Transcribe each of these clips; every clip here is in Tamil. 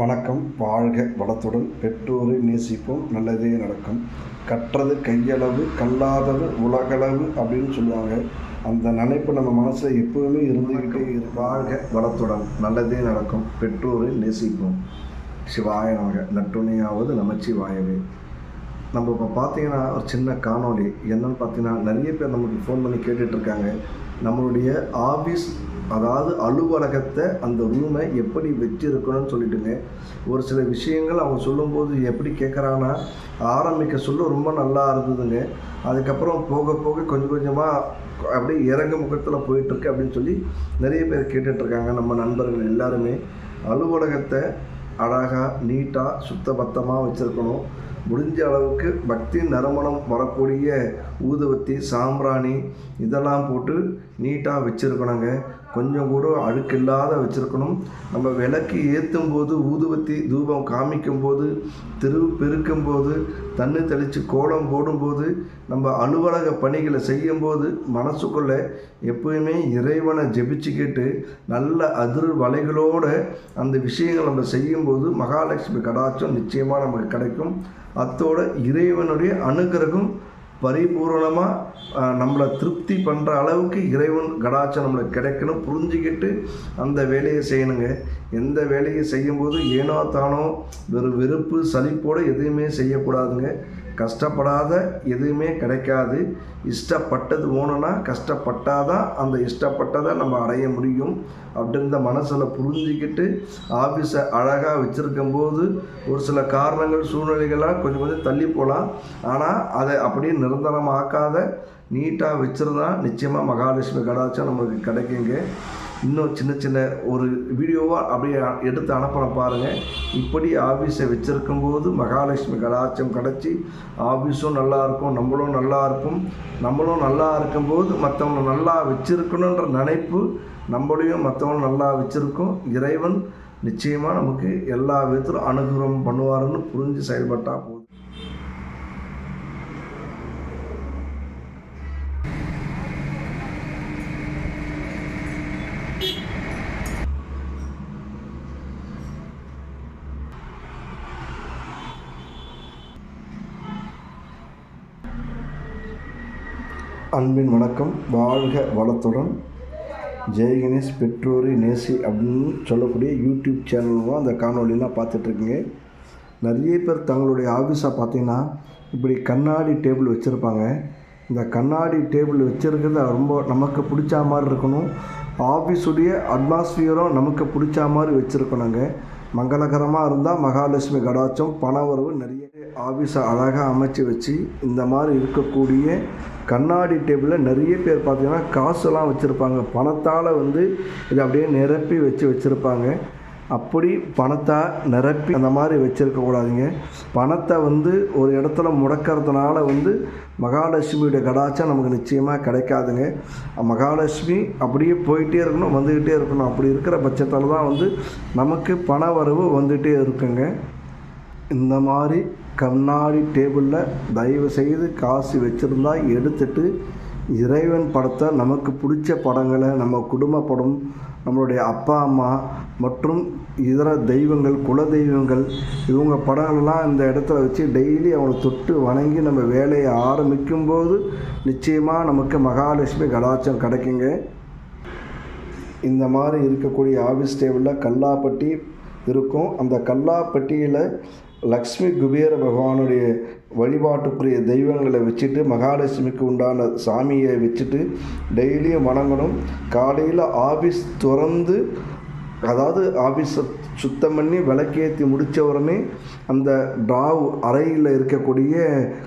வணக்கம். வாழ்க வளத்துடன். பெற்றோரை நேசிப்போம். நல்லதே நடக்கும். கற்றது கையளவு கல்லாதது உலகளவு அப்படின்னு சொல்லுவாங்க. அந்த நினைப்பு நம்ம மனசில் எப்போவுமே இருந்துக்கிட்டே வாழ்க வளத்துடன். நல்லதே நடக்கும். பெற்றோரை நேசிப்போம். சிவாய நமக. நட்டுணையாவது நமச்சிவாயவே. நம்ம இப்போ பார்த்தீங்கன்னா ஒரு சின்ன காணொலி என்னன்னு பார்த்தீங்கன்னா நிறைய பேர் நமக்கு ஃபோன் பண்ணி கேட்டுட்ருக்காங்க நம்மளுடைய ஆஃபீஸ் அதாவது அலுவலகத்தை அந்த ரூமை எப்படி வச்சிருக்கணும்னு சொல்லிட்டுங்க. ஒரு சில விஷயங்கள் அவங்க சொல்லும்போது எப்படி கேட்குறாங்கன்னா ஆரம்பிக்க சொல்ல ரொம்ப நல்லா இருந்ததுங்க. அதுக்கப்புறம் போக போக கொஞ்சம் கொஞ்சமாக அப்படியே இறங்கு முகத்தில் போயிட்டுருக்கு அப்படின்னு சொல்லி நிறைய பேர் கேட்டுட்ருக்காங்க நம்ம நண்பர்கள் எல்லாருமே. அலுவலகத்தை அழகாக நீட்டாக சுத்தபத்தமாக வச்சுருக்கணும். முடிஞ்ச அளவுக்கு பக்தி நறுமணம் வரக்கூடிய ஊதுவத்தி சாம்பிராணி இதெல்லாம் போட்டு நீட்டாக வச்சுருக்கணுங்க. கொஞ்சம் கூட அழுக்கு இல்லாத வச்சுருக்கணும். நம்ம விளக்கு ஏற்றும் போது ஊதுவத்தி தூபம் காமிக்கும் போது திரு பெருக்கும் போது தண்ணி தெளித்து கோலம் போடும்போது நம்ம அலுவலக பணிகளை செய்யும்போது மனசுக்குள்ளே எப்பயுமே இறைவனை ஜெபிச்சுக்கிட்டு நல்ல அதிர் வலைகளோடு அந்த விஷயங்கள் நம்ம செய்யும்போது மகாலட்சுமி கடாட்சம் நிச்சயமாக நமக்கு கிடைக்கும். அத்தோட இறைவனுடைய அனுகிரகம் பரிபூரணமாக நம்மளை திருப்தி பண்ணுற அளவுக்கு இறைவன் கடாச்சம் நம்மளுக்கு கிடைக்கணும் புரிஞ்சுக்கிட்டு அந்த வேலையை செய்யணுங்க. எந்த வேலையை செய்யும்போது ஏனோ தானோ வெறும் வெறுப்பு சலிப்போடு எதுவுமே செய்யக்கூடாதுங்க. கஷ்டப்படாத எதுவுமே கிடைக்காது. இஷ்டப்பட்டது வேணும்னா கஷ்டப்பட்டாதான் அந்த இஷ்டப்பட்டதை நம்ம அடைய முடியும். அப்படின்ற மனசில் புரிஞ்சிக்கிட்டு ஆஃபீஸை அழகாக வச்சுருக்கும் போது ஒரு சில காரணங்கள் சூழ்நிலைகளாக கொஞ்சம் கொஞ்சம் தள்ளி போகலாம் ஆனால் அதை அப்படியே நிரந்தரமாக்காத நீட்டாக வச்சுருந்தா நிச்சயமாக மகாலட்சுமி கடாச்சம் நம்மளுக்கு கிடைக்குங்க. இன்னும் சின்ன சின்ன ஒரு வீடியோவாக அப்படியே எடுத்து அனுப்புகிறேன் பாருங்கள் இப்படி ஆஃபீஸை வச்சுருக்கும் போது மகாலட்சுமி கடாட்சம் கிடச்சி ஆஃபீஸும் நல்லா இருக்கும் நம்மளும் நல்லா இருக்கும் நம்மளும் நல்லா இருக்கும்போது மற்றவங்க நல்லா வச்சுருக்கணுன்ற நினைப்பு நம்மளையும் மற்றவங்க நல்லா வச்சுருக்கோம். இறைவன் நிச்சயமாக நமக்கு எல்லா விதத்திலும் அனுகிரகம் பண்ணுவாருன்னு புரிஞ்சு செயல்பட்டால் போதும். அன்பின் வணக்கம். வாழ்க வளத்துடன். ஜெயகணேஷ் பெற்றோரி நேசி அப்படின்னு சொல்லக்கூடிய யூடியூப் சேனலும் அந்த காணொலிலாம் பார்த்துட்ருக்கீங்க. நிறைய பேர் தங்களுடைய ஆஃபீஸை பார்த்தீங்கன்னா இப்படி கண்ணாடி டேபிள் வச்சுருப்பாங்க. இந்த கண்ணாடி டேபிள் வச்சுருக்கிறது ரொம்ப நமக்கு பிடிச்ச மாதிரி இருக்கணும். ஆஃபீஸுடைய அட்மாஸ்ஃபியரும் நமக்கு பிடிச்ச மாதிரி வச்சுருக்கணுங்க. மங்களகரமாக இருந்தால் மகாலட்சுமி கடாச்சம் பண உறவு நிறைய ஆஃபீஸை அழகாக அமைச்சு வச்சு இந்த மாதிரி இருக்கக்கூடிய கண்ணாடி டேபிளில் நிறைய பேர் பார்த்திங்கன்னா காசுலாம் வச்சுருப்பாங்க. பணத்தால் வந்து இதை அப்படியே நிரப்பி வச்சு வச்சுருப்பாங்க. அப்படி பணத்தை நிரப்பி அந்த மாதிரி வச்சுருக்கக்கூடாதுங்க பணத்தை வந்து ஒரு இடத்துல முடக்கிறதுனால வந்து மகாலட்சுமியுடைய கடாச்சம் நமக்கு நிச்சயமாக கிடைக்காதுங்க. மகாலட்சுமி அப்படியே போயிட்டே இருக்கணும் வந்துக்கிட்டே இருக்கணும். அப்படி இருக்கிற பட்சத்தில் தான் வந்து நமக்கு பண வரவு வந்துகிட்டே இருக்குங்க. இந்த மாதிரி கண்ணாடி டேபிளில் தயவு செய்து காசு வச்சுருந்தா எடுத்துட்டு இறைவன் படத்தை நமக்கு பிடிச்ச படங்களை நம்ம குடும்ப படம் நம்மளுடைய அப்பா அம்மா மற்றும் இதர தெய்வங்கள் குல தெய்வங்கள் இவங்க படங்கள்லாம் இந்த இடத்துல வச்சு டெய்லி அவங்கள தொட்டு வணங்கி நம்ம வேலையை ஆரம்பிக்கும்போது நிச்சயமாக நமக்கு மகாலட்சுமி கடாச்சம் கிடைக்குங்க. இந்த மாதிரி இருக்கக்கூடிய ஆஃபீஸ் டேபிளில் கல்லாப்பட்டி இருக்கும். அந்த கல்லாப்பட்டியில் லக்ஷ்மி குபேர பகவானுடைய வழிபாட்டுக்குரிய தெய்வங்களை வச்சுட்டு மகாலட்சுமிக்கு உண்டான சாமியை வச்சுட்டு டெய்லியும் வணங்கணும். காலையில் ஆஃபீஸ் திறந்து அதாவது ஆஃபீஸை சுத்தம் பண்ணி விளக்கேற்றி முடித்த உடனே அந்த ட்ராவ் அறையில் இருக்கக்கூடிய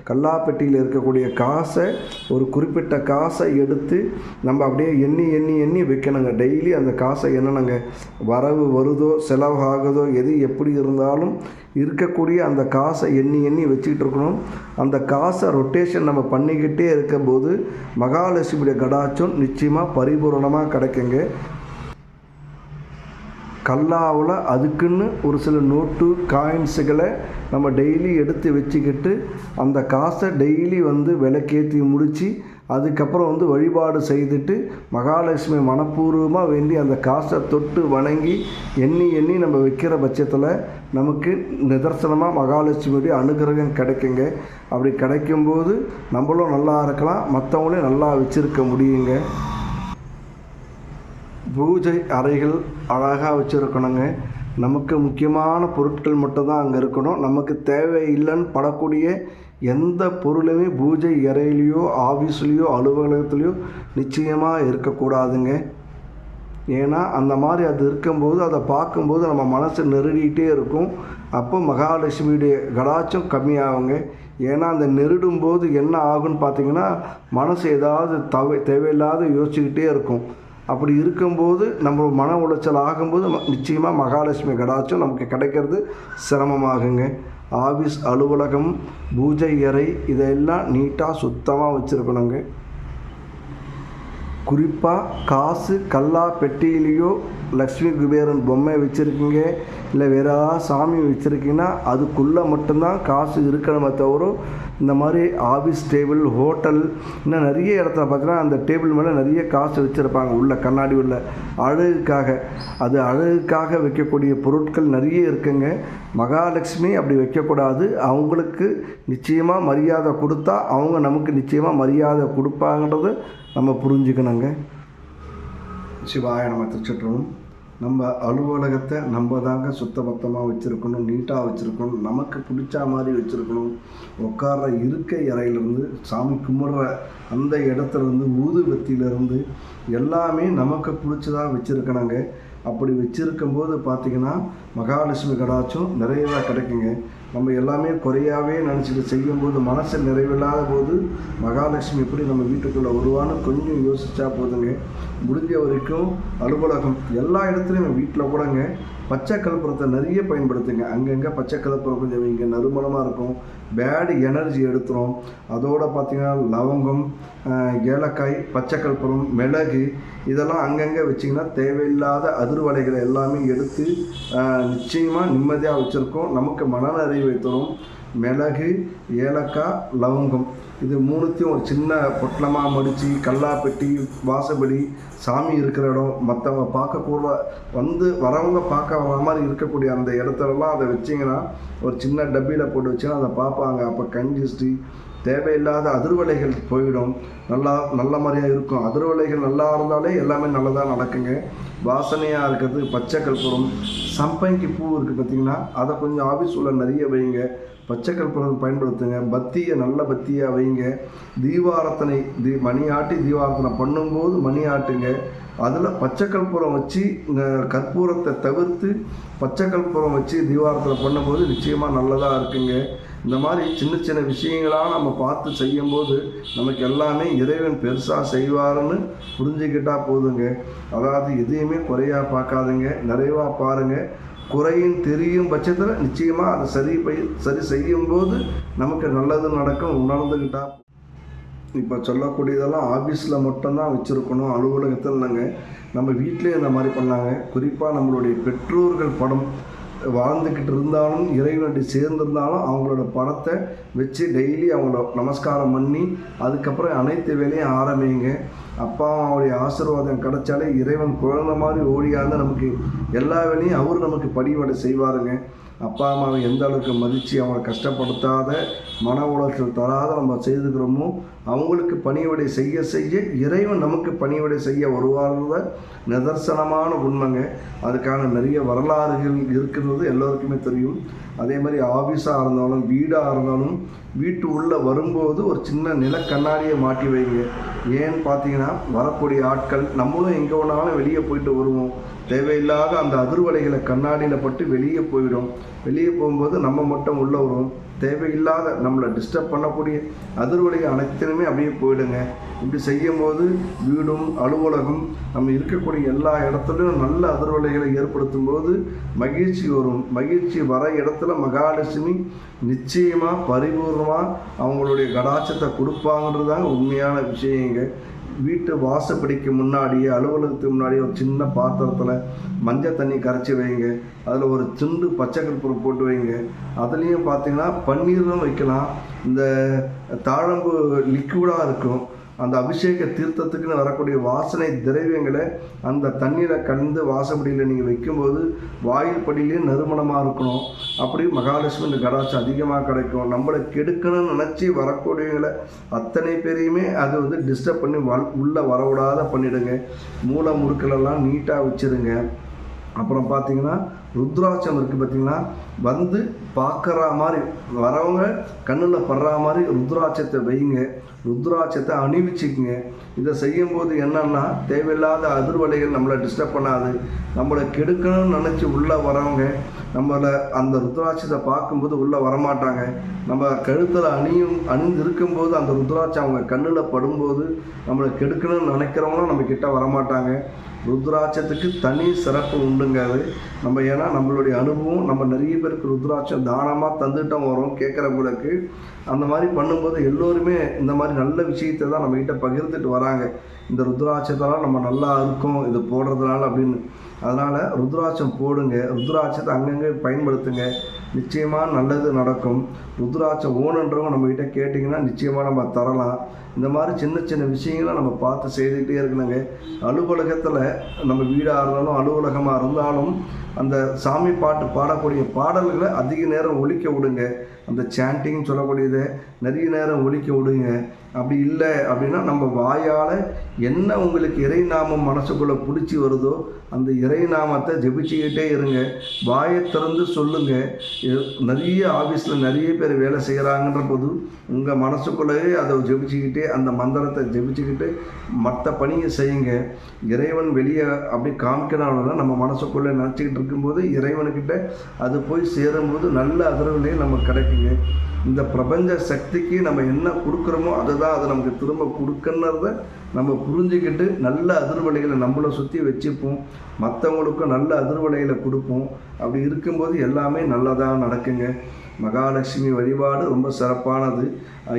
கல்லாப்பெட்டியில் இருக்கக்கூடிய காசை ஒரு குறிப்பிட்ட காசை எடுத்து நம்ம அப்படியே எண்ணி எண்ணி எண்ணி வைக்கணுங்க. டெய்லி அந்த காசை என்னென்னங்க? வரவு வருதோ செலவாகுதோ எது எப்படி இருந்தாலும் இருக்கக்கூடிய அந்த காசை எண்ணி எண்ணி வச்சுக்கிட்டு இருக்கணும். அந்த காசை ரொட்டேஷன் நம்ம பண்ணிக்கிட்டே இருக்கும்போது மகாலட்சுமியுடைய கடாச்சம் நிச்சயமாக பரிபூரணமாக கிடைக்குங்க. கல்லாவில் அதுக்குன்னு ஒரு சில நோட்டு காயின்ஸுகளை நம்ம டெய்லி எடுத்து வச்சுக்கிட்டு அந்த காசை டெய்லி வந்து விளக்கேற்றி முடித்து அதுக்கப்புறம் வந்து வழிபாடு செய்துட்டு மகாலட்சுமி மனப்பூர்வமாக வேண்டி அந்த காசை தொட்டு வணங்கி எண்ணி எண்ணி நம்ம வைக்கிற பட்சத்தில் நமக்கு நிதர்சனமாக மகாலட்சுமியுடைய அனுகிரகம் கிடைக்குங்க. அப்படி கிடைக்கும்போது நம்மளும் நல்லா இருக்கலாம் மற்றவங்களையும் நல்லா வச்சுருக்க முடியுங்க. பூஜை அறைகள் அழகாக வச்சுருக்கணுங்க. நமக்கு முக்கியமான பொருட்கள் மட்டும்தான் அங்கே இருக்கணும். நமக்கு தேவை இல்லைன்னு படக்கூடிய எந்த பொருளுமே பூஜை இறையிலையோ ஆஃபீஸ்லேயோ அலுவலகத்துலேயோ நிச்சயமாக இருக்கக்கூடாதுங்க. ஏன்னா அந்த மாதிரி அது இருக்கும்போது அதை பார்க்கும்போது நம்ம மனசு நெருடிக்கிட்டே இருக்கும். அப்போ மகாலட்சுமியுடைய கடாச்சம் கம்மியாகுங்க. ஏன்னா அந்த நெருடும் போது என்ன ஆகும்னு பார்த்தீங்கன்னா மனசு ஏதாவது தவ தேவையில்லாத யோசிச்சுக்கிட்டே இருக்கும். அப்படி இருக்கும்போது நம்ம மன உளைச்சல் ஆகும்போது நிச்சயமாக மகாலட்சுமி கடாச்சம் நமக்கு கிடைக்கிறது சிரமமாகுங்க. ஆஃபீஸ் அலுவலகம் பூஜை அறை இதையெல்லாம் நீட்டாக சுத்தமாக வச்சுருக்கணுங்க. குறிப்பாக காசு கல்லா பெட்டியிலையோ லக்ஷ்மி குபேரன் பொம்மை வச்சுருக்கீங்க இல்லை வேறு ஏதாவது சாமி வச்சுருக்கீங்கன்னா அதுக்குள்ளே மட்டும்தான் காசு இருக்கணுமே தவிர இந்த மாதிரி ஆஃபீஸ் டேபிள் ஹோட்டல் இன்னும் நிறைய இடத்துல பார்க்குறேன். அந்த டேபிள் மேலே நிறைய காசு வச்சுருப்பாங்க. உள்ள கண்ணாடி உள்ள அழகுக்காக. அது அழகுக்காக வைக்கக்கூடிய பொருட்கள் நிறைய இருக்குங்க. மகாலட்சுமி அப்படி வைக்கக்கூடாது. அவங்களுக்கு நிச்சயமாக மரியாதை கொடுத்தா அவங்க நமக்கு நிச்சயமாக மரியாதை கொடுப்பாங்கன்றது நம்ம புரிஞ்சுக்கணுங்க. சிவாய நம்ம திருச்சிட்டுரும் நம்ம அலுவலகத்தை நம்ம தாங்க சுத்தபத்தமாக வச்சுருக்கணும் நீட்டாக வச்சுருக்கணும் நமக்கு பிடிச்ச மாதிரி வச்சுருக்கணும். உட்கார்ற இருக்கை இறையிலேருந்து சாமி கும்பிட்ற அந்த இடத்துலேருந்து ஊதுபத்தியிலேருந்து எல்லாமே நமக்கு பிடிச்சதாக வச்சுருக்கணுங்க. அப்படி வச்சுருக்கும்போது பார்த்திங்கன்னா மகாலட்சுமி கடாச்சும் நிறையதாக கிடைக்குங்க. நம்ம எல்லாமே குறையாவே நினச்சிட்டு செய்யும்போது மனசு நிறைவில்லாத போது மகாலட்சுமி எப்படி நம்ம வீட்டுக்குள்ளே வருவான்னு கொஞ்சம் யோசித்தா போதுங்க. முடிஞ்ச வரைக்கும் அலுவலகம் எல்லா இடத்துலையும் வீட்டில் கூடங்க. பச்சை கற்பூரத்தை நிறைய பயன்படுத்துங்க. அங்கங்கே பச்சை கற்பூரம் கொஞ்சம் இங்கே நறுமணமாக இருக்கும். பேடு எனர்ஜி எடுத்துரும். அதோடு பார்த்தீங்கன்னா லவங்கம் ஏலக்காய் பச்சை கற்பூரம் மிளகு இதெல்லாம் அங்கங்கே வச்சிங்கன்னா தேவையில்லாத அதிர்வலைகளை எல்லாமே எடுத்து நிச்சயமாக நிம்மதியாக வச்சுருக்கோம். நமக்கு மனநிறைவை தரும். மிளகு ஏலக்காய் லவங்கம் இது மூணுத்தையும் ஒரு சின்ன பொட்டலமாக மடித்து கல்லாப்பெட்டி வாசப்படி சாமி இருக்கிற இடம். மற்றவங்க பார்க்கக்கூட வந்து வரவங்க பார்க்க வர மாதிரி இருக்கக்கூடிய அந்த இடத்துலலாம் அதை வச்சிங்கன்னா ஒரு சின்ன டப்பியில் போட்டு வச்சிங்கன்னா அதை பார்ப்பாங்க. அப்போ கஞ்சிஸ்டி தேவையில்லாத அதிர்வலைகள் போயிடும். நல்லா நல்ல மாதிரியாக இருக்கும். அதிர்வலைகள் நல்லா இருந்தாலே எல்லாமே நல்லதாக நடக்குங்க. வாசனையாக இருக்கிறது பச்சை கற்பூரம். சம்பங்கி பூ இருக்குது பார்த்தீங்கன்னா அதை கொஞ்சம் ஆஃபீஸ் உள்ள நிறைய வைங்க. பச்சை கற்பூரம் பயன்படுத்துங்க. பத்தியை நல்ல பத்தியாக வைங்க. தீபாரத்தனை தீ மணி ஆட்டி தீபாரத்தனை பண்ணும்போது மணி ஆட்டுங்க அதில் பச்சை கற்பூரம் வச்சு இந்த கற்பூரத்தை தவிர்த்து பச்சை கற்பூரம் வச்சு தீபாரத்தனை பண்ணும்போது நிச்சயமாக நல்லதாக இருக்குங்க. இந்த மாதிரி சின்ன சின்ன விஷயங்களாக நம்ம பார்த்து செய்யும்போது நமக்கு எல்லாமே இறைவன் பெருசாக செய்வாருன்னு புரிஞ்சுக்கிட்டா போதுங்க. அதாவது எதையுமே குறையா பார்க்காதுங்க. நிறைவாக பாருங்கள் குறையும் தெரியும் பட்சத்தில் நிச்சயமாக அதை சரி பை சரி செய்யும்போது நமக்கு நல்லது நடக்கும் உணர்ந்துக்கிட்டா இப்போ சொல்லக்கூடியதெல்லாம் ஆஃபீஸில் மட்டும்தான் வச்சுருக்கணும். அலுவலகத்தில் இல்லைங்க நம்ம வீட்டிலே இந்த மாதிரி பண்ணாங்க. குறிப்பாக நம்மளுடைய பெற்றோர்கள் படம் வாழ்ந்துக்கிட்டு இருந்தாலும் இறைவனுடைய சேர்ந்திருந்தாலும் அவங்களோட படத்தை வச்சு டெய்லி அவங்கள நமஸ்காரம் பண்ணி அதுக்கப்புறம் அனைத்து வேலையும் ஆரம்பிங்க. அப்பா அம்மாவுடைய ஆசீர்வாதம் கிடைச்சாலே இறைவன் குழந்தை மாதிரி ஓடியாந்து நமக்கு எல்லா வேலையும் அவர் நமக்கு படிவடை செய்வாருங்க. அப்பா அம்மாவை எந்த அளவுக்கு மதித்து அவங்களை கஷ்டப்படுத்தாத மன உளைச்சல் தராத நம்ம செய்துக்கிறோமோ அவங்களுக்கு பணியோடை செய்ய செய்ய இறைவன் நமக்கு பணியோடை செய்ய வருவார்ன்றத நிதர்சனமான உண்மைங்க. அதுக்கான நிறைய வரலாறுகள் இருக்கிறது எல்லோருக்குமே தெரியும். அதே மாதிரி ஆஃபீஸாக இருந்தாலும் வீடாக இருந்தாலும் வீட்டு உள்ளே வரும்போது ஒரு சின்ன நில கண்ணாடியை மாட்டி வைங்க. ஏன்னு பார்த்தீங்கன்னா வரக்கூடிய ஆட்கள் நம்மளும் எங்கே வேணாலும் வெளியே போயிட்டு வருவோம். தேவையில்லாத அந்த அதிர்வலைகளை கண்ணாடியில் பட்டு வெளியே போயிடும். வெளியே போகும்போது நம்ம மட்டும் உள்ளே வரும். தேவையில்லாத நம்மளை டிஸ்டர்ப் பண்ணக்கூடிய அதிர்வலைகள் அனைத்திலுமே அப்படியே போயிடுங்க. இப்படி செய்யும்போது வீடும் அலுவலகம் நம்ம இருக்கக்கூடிய எல்லா இடத்துலையும் நல்ல அதிர்வலைகளை ஏற்படுத்தும் போது மகிழ்ச்சி வரும். மகிழ்ச்சி வர இடத்துல மகாலட்சுமி நிச்சயமாக பரிபூர்ணமாக அவங்களுடைய கடாச்சத்தை கொடுப்பாங்கன்றதாங்க உண்மையான விஷயங்க. வீட்டு வாசப்படிக்கு முன்னாடியே அலுவலகத்துக்கு முன்னாடியே ஒரு சின்ன பாத்திரத்தில் மஞ்சள் தண்ணி கரைச்சி வைங்க. அதில் ஒரு சிண்டு பச்சை கற்பூரம் போட்டு வைங்க. அதுலேயும் பார்த்தீங்கன்னா பன்னீரும் வைக்கலாம். இந்த தாழம்பு லிக்விடாக இருக்கும். அந்த அபிஷேக தீர்த்தத்துக்குன்னு வரக்கூடிய வாசனை திரவியங்களை அந்த தண்ணீரை கலந்து வாசப்படியில் நீங்கள் வைக்கும்போது வாயில் படியிலேயே நறுமணமாக இருக்கணும். அப்படி மகாலட்சுமி இந்த கடாட்சி அதிகமாக கிடைக்கும். நம்மளை கெடுக்கணும்னு நினச்சி வரக்கூடியவங்களை அத்தனை பேரையுமே அது வந்து டிஸ்டர்ப் பண்ணி வ உள்ளே வரவிடாத பண்ணிவிடுங்க மூளை முறுக்களெல்லாம் நீட்டாக வச்சுருங்க. அப்புறம் பார்த்தீங்கன்னா ருத்ராட்சம் இருக்குது பார்த்தீங்கன்னா வந்து பார்க்குற மாதிரி வரவங்க கண்ணில் படுற மாதிரி ருத்ராட்சத்தை வைங்க. ருத்ராட்சத்தை அணிவிச்சுக்குங்க. இதை செய்யும்போது என்னன்னா தேவையில்லாத அதிர்வலைகள் நம்மளை டிஸ்டர்ப் பண்ணாது. நம்மளை கெடுக்கணும்னு நினச்சி உள்ளே வரவங்க நம்மளை அந்த ருத்ராட்சத்தை பார்க்கும்போது உள்ளே வரமாட்டாங்க. நம்ம கழுத்தில் அணியும் அணிந்து இருக்கும்போது அந்த ருத்ராட்சம் அவங்க கண்ணில் படும்போது நம்மளை கெடுக்கணும்னு நினைக்கிறவங்களும் நம்ம கிட்ட வரமாட்டாங்க. ருத்ராட்சத்துக்கு தனி சிறப்பு உண்டுங்க அது. நம்ம ஏன்னா நம்மளுடைய அனுபவம் நம்ம நிறைய பேருக்கு ருத்ராட்சம் தானமாக தந்துட்டோம் வரோம் கேட்குறவங்களுக்கு அந்த மாதிரி பண்ணும்போது எல்லோருமே இந்த மாதிரி நல்ல விஷயத்தை தான் நம்மக்கிட்ட பகிர்ந்துட்டு வராங்க. இந்த ருத்ராட்சத்தெல்லாம் நம்ம நல்லா இருக்கோம் இது போடுறதுனால அப்படின்னு. அதனால் ருத்ராட்சம் போடுங்க. ருத்ராட்சத்தை அங்கங்கே பயன்படுத்துங்க. நிச்சயமாக நல்லது நடக்கும். ருத்ராட்சம் ஓணுன்றவங்க நம்மக்கிட்ட கேட்டிங்கன்னா நிச்சயமாக நம்ம தரலாம். இந்த மாதிரி சின்ன சின்ன விஷயங்களை நம்ம பார்த்து செய்துக்கிட்டே இருக்கணுங்க. அலுவலகத்தில் நம்ம வீடாக இருந்தாலும் அலுவலகமாக இருந்தாலும் அந்த சாமி பாட்டு பாடக்கூடிய பாடல்களை அதிக நேரம் ஒழிக்க விடுங்க. அந்த சாண்டிங் சொல்லக்கூடியதை நிறைய நேரம் ஒழிக்க விடுங்க. அப்படி இல்லை அப்படின்னா நம்ம வாயால் என்ன உங்களுக்கு இறைநாமம் மனசுக்குள்ளே பிடிச்சி வருதோ அந்த இறைநாமத்தை ஜெபிச்சுக்கிட்டே இருங்க. வாயை திறந்து சொல்லுங்கள் நிறைய ஆஃபீஸில் நிறைய பேர் வேலை செய்கிறாங்கன்ற போது உங்கள் மனசுக்குள்ளேயே அதை ஜெபிச்சுக்கிட்டே அந்த மந்திரத்தை ஜெபிச்சுக்கிட்டு மற்ற பணியை செய்யுங்க. இறைவன் வெளியே அப்படி காமிக்கிறாங்கன்னா நம்ம மனசுக்குள்ளே நினச்சிக்கிட்டு இருக்கும்போது இறைவனுக்கிட்ட அது போய் சேரும்போது நல்ல அதிர்வுலேயே நமக்கு கிடைக்குங்க. இந்த பிரபஞ்ச சக்திக்கு நம்ம என்ன கொடுக்குறோமோ அதுதான் அதை நமக்கு திரும்ப கொடுக்கணுறத நம்ம புரிஞ்சுக்கிட்டு நல்ல அதிர்வலைகளை நம்மளை சுற்றி வச்சுப்போம். மற்றவங்களுக்கும் நல்ல அதிர்வலைகளை கொடுப்போம். அப்படி இருக்கும்போது எல்லாமே நல்லதாக நடக்குங்க. மகாலட்சுமி வழிபாடு ரொம்ப சிறப்பானது.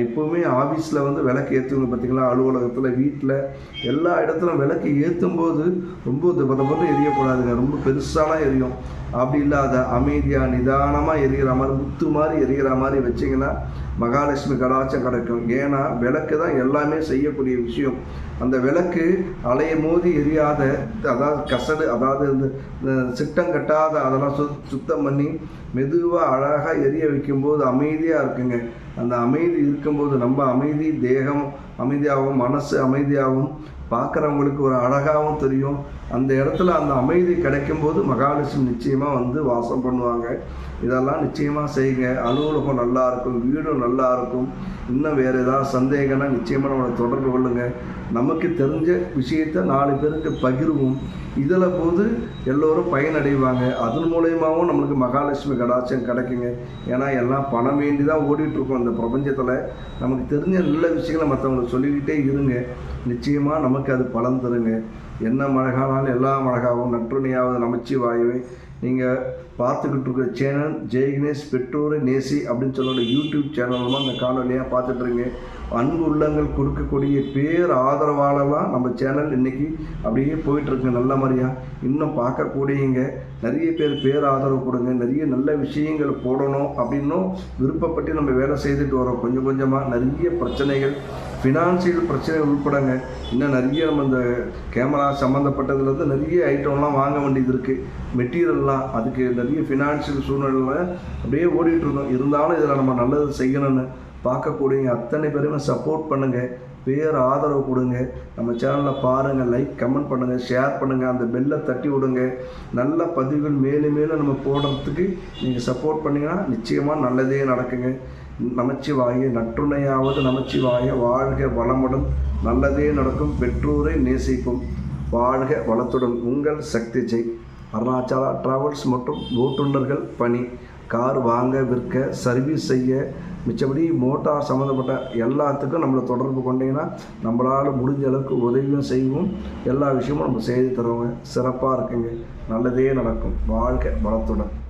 இப்போவுமே ஆஃபீஸில் வந்து விளக்கு ஏற்றுவங்க பார்த்தீங்களா அலுவலகத்தில் வீட்டில் எல்லா இடத்துலையும் விளக்கு ஏற்றும் போது ரொம்ப பதப்பட்டு எரியக்கூடாதுங்க. ரொம்ப பெருசாலாம் எரியும். அப்படி இல்லாத அமைதியாக நிதானமாக எரிகிற மாதிரி முத்து மாதிரி எரிகிற மாதிரி வச்சிங்கன்னா மகாலட்சுமி கடாச்சம் கிடைக்கும். ஏன்னா விளக்கு தான் எல்லாமே செய்யக்கூடிய விஷயம். அந்த விளக்கு அலையும் மோதி எரியாத அதாவது கசடு அதாவது இந்த இந்த சிட்டம் கட்டாத அதெல்லாம் சு சுத்தம் பண்ணி மெதுவாக அழகாக எரிய வைக்கும்போது அமைதியாக இருக்குங்க. அந்த அமைதி இருக்கும்போது நம்ம அமைதி தேகம் அமைதியாகவும் மனசு அமைதியாகவும் பார்க்குறவங்களுக்கு ஒரு அழகாகவும் தெரியும். அந்த இடத்துல அந்த அமைதி கிடைக்கும்போது மகாலட்சுமி நிச்சயமாக வந்து வாசம் பண்ணுவாங்க. இதெல்லாம் நிச்சயமாக செய்யுங்க. அலுவலகம் நல்லா இருக்கும் வீடும் நல்லா இருக்கும். இன்னும் வேறு ஏதாவது சந்தேகம்னா நிச்சயமாக நம்மளை தொடர்பு கொள்ளுங்க. நமக்கு தெரிஞ்ச விஷயத்த நாலு பேருக்கு பகிர்வோம். இதில் போது எல்லோரும் பயனடைவாங்க. அதன் மூலயமாவும் நம்மளுக்கு மகாலட்சுமி கடாட்சியம் கிடைக்குங்க. ஏன்னா எல்லாம் பணம் வேண்டி தான் ஓடிட்டுருக்கோம் இந்த பிரபஞ்சத்தில். நமக்கு தெரிஞ்ச நல்ல விஷயங்களை மற்றவங்களுக்கு சொல்லிக்கிட்டே இருங்க. நிச்சயமாக நமக்கு அது பலன் தருங்க. என்ன மழகானாலும் எல்லா மழகாவும் நற்றுணையாவது நமச்சிவாயவே. நீங்கள் பார்த்துக்கிட்டு இருக்கிற சேனல் ஜெய்கணேஷ் பெற்றோரை நேசி அப்படின்னு சொல்லக்கூடிய யூடியூப் சேனல் மூலமாக இந்த காணொலியாக பார்த்துட்ருங்க அன்பு உள்ளங்கள் கொடுக்கக்கூடிய பேர் ஆதரவாளெல்லாம் நம்ம சேனல் இன்றைக்கி அப்படியே போயிட்டுருக்கு நல்ல மாதிரியாக இன்னும் பார்க்கக்கூடியங்க நிறைய பேர் பேர் ஆதரவு கொடுங்க. நிறைய நல்ல விஷயங்கள் போடணும் அப்படின்னும் விருப்பப்பட்டு நம்ம வேலை செய்துட்டு வரோம். கொஞ்சம் கொஞ்சமாக நிறைய பிரச்சனைகள் ஃபினான்சியல் பிரச்சனை உள்படங்க. இன்னும் நிறைய நம்ம இந்த கேமரா சம்மந்தப்பட்டதுலேருந்து நிறைய ஐட்டம்லாம் வாங்க வேண்டியது இருக்குது மெட்டீரியல்லாம் அதுக்கு நிறைய ஃபினான்ஷியல் சூழ்நிலை அப்படியே ஓடிட்டு இருந்தோம். இருந்தாலும் இதில் நம்ம நல்லது செய்யணும்னு பார்க்கக்கூடிய அத்தனை பேருமே சப்போர்ட் பண்ணுங்கள் பேர் ஆதரவு கொடுங்க. நம்ம சேனலில் பாருங்கள் லைக் கமெண்ட் பண்ணுங்கள் ஷேர் பண்ணுங்கள் அந்த பெல்லை தட்டி விடுங்க. நல்ல பதிவுகள் மேலும் மேலும் நம்ம போடுறதுக்கு நீங்கள் சப்போர்ட் பண்ணிங்கன்னா நிச்சயமாக நல்லதே நடக்குங்க. நமச்சிவாய நற்றுணையாவது நமச்சிவாய வாழ்க வளமுடன் நல்லதே நடக்கும் பெற்றோரை நேசிக்கும் வாழ்க வளத்துடன் உங்கள் சக்தி ஜெய். அருணாச்சலா டிராவல்ஸ் மற்றும் ஓட்டுநர்கள் பணி. கார் வாங்க விற்க சர்வீஸ் செய்ய. மிச்சபடி மோட்டார் சம்மந்தப்பட்ட எல்லாத்துக்கும் நம்மளை தொடர்பு கொண்டீங்கன்னா நம்மளால் முடிஞ்ச அளவுக்கு உதவியும் செய்வோம். எல்லா விஷயமும் நம்ம செய்து தருவோங்க. சிறப்பாக இருக்குங்க. நல்லதே நடக்கும். வாழ்க வளத்துடன்.